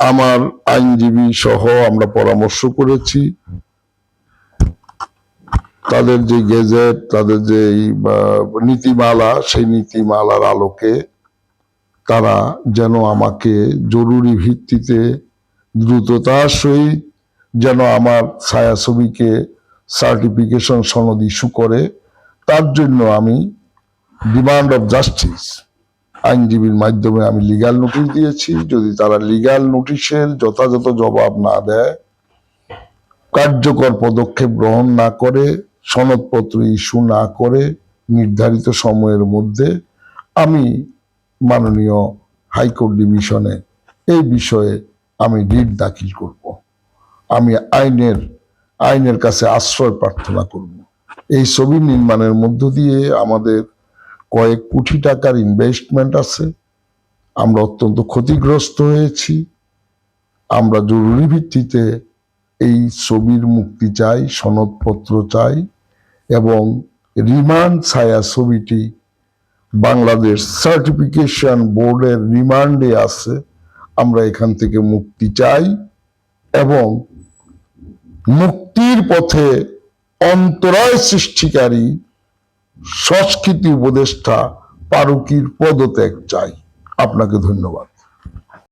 আমার আইনজীবী সহ আমরা পরামর্শ করেছি। তাদের যে গেজেট, তাদের যে নীতিমালা, সেই নীতিমালার আলোকে তারা যেন আমাকে জরুরি ভিত্তিতে দ্রুততার সহিত যেন আমার ছায়াছবিকে সার্টিফিকেশন সনদ ইস্যু করে, তার জন্য আমি ডিমান্ড অফ জাস্টিস আইনজীবীর মাধ্যমে আমি লিগাল নোটিশ দিয়েছি। যদি তারা লিগাল নোটিশের যথাযথ জবাব না দেয়, কার্যকর পদক্ষেপ গ্রহণ না করে, সনদপত্র ইস্যু না করে, নির্ধারিত সময়ের মধ্যে আমি মাননীয় হাইকোর্ট ডিভিশনে এই বিষয়ে আমি রিট দাখিল করব। আমি আইনের আইনের কাছে আশ্রয় প্রার্থনা করব। এই ছবি নির্মাণের মধ্য দিয়ে আমাদের কয়েক কোটি টাকার ইনভেস্টমেন্ট আছে। আমরা অত্যন্ত ক্ষতিগ্রস্ত হয়েছি। আমরা জরুরি ভিত্তিতে এই ছবির মুক্তি চাই, সনদপত্র চাই এবং রিমান্ড ছায়া ছবিটি বাংলাদেশ সার্টিফিকেশন বোর্ডের রিমান্ডে আছে। আমরা এখান থেকে মুক্তি চাই এবং মুক্তির পথে অন্তরায় সৃষ্টিকারী সংস্কৃতি উপদেষ্টা পারুকির পদত্যাগ চাই। আপনাকে ধন্যবাদ।